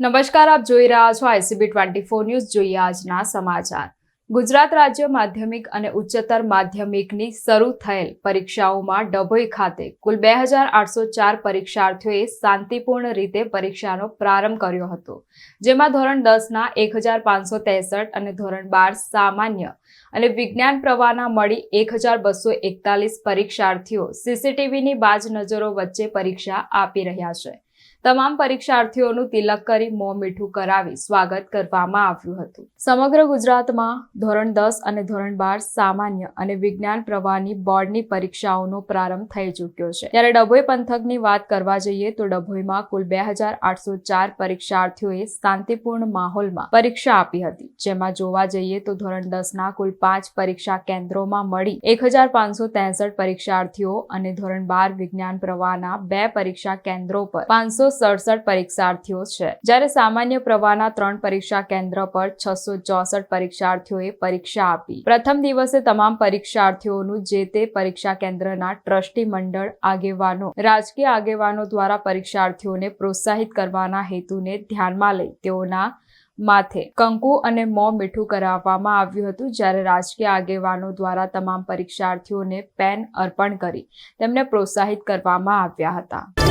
નમસ્કાર, આપ જોઈ રહ્યા છો આઈસીબી ટ્વેન્ટી ફોર ન્યૂઝ. જોઈએ આજના સમાચાર. ગુજરાત રાજ્ય માધ્યમિક અને ઉચ્ચતર માધ્યમિકની શરૂ થયેલ પરીક્ષાઓમાં ડભોઈ ખાતે કુલ બે હજાર આઠસો ચાર પરીક્ષાર્થીઓએ શાંતિપૂર્ણ રીતે પરીક્ષાનો પ્રારંભ કર્યો હતો, જેમાં ધોરણ દસના એક હજાર પાંચસો ત્રેસઠ અને ધોરણ બાર સામાન્ય અને વિજ્ઞાન પ્રવાહના મળી એક હજાર બસો એકતાલીસ પરીક્ષાર્થીઓ સીસીટીવીની બાજ નજરો વચ્ચે પરીક્ષા આપી રહ્યા છે. તમામ પરીક્ષાર્થીઓનું તિલક કરી મોં મીઠું કરાવી સ્વાગત કરવામાં આવ્યું હતું. સમગ્ર ગુજરાતમાં ધોરણ દસ અને ધોરણ બાર સામાન્ય અને વિજ્ઞાન પ્રવાહની બોર્ડની પરીક્ષાઓનો પ્રારંભ થઈ ચૂક્યો છે. ત્યારે ડભોઈ પંથકની વાત કરવા જઈએ તો ડભોઈમાં કુલ બે હજાર આઠસો ચાર પરીક્ષાર્થીઓએ શાંતિપૂર્ણ માહોલમાં પરીક્ષા આપી હતી. જેમાં જોવા જઈએ તો ધોરણ દસના કુલ પાંચ પરીક્ષા કેન્દ્રોમાં મળી એક હજાર પાંચસો ત્રેસઠ પરીક્ષાર્થીઓ અને ધોરણ બાર વિજ્ઞાન પ્રવાહના બે પરીક્ષા કેન્દ્રો પર પાંચસો સડસઠ પરીક્ષાર્થીઓ છે. જ્યારે સામાન્ય પ્રવાહના ત્રણ પરીક્ષા કેન્દ્ર પર છસો ચોસઠ પરીક્ષાર્થીઓએ પરીક્ષા આપી. પ્રથમ દિવસે તમામ પરીક્ષાર્થીઓનું જે તે પરીક્ષા કેન્દ્રના ટ્રસ્ટી મંડળ આગેવાનો, રાજકીય આગેવાનો દ્વારા પરીક્ષાર્થીઓને પ્રોત્સાહિત કરવાના હેતુને ધ્યાનમાં લઈ તેઓના માથે કંકુ અને મોં મીઠું કરાવવામાં આવ્યું હતું. જ્યારે રાજકીય આગેવાનો દ્વારા તમામ પરીક્ષાર્થીઓને પેન અર્પણ કરી તેમને પ્રોત્સાહિત કરવામાં આવ્યા હતા.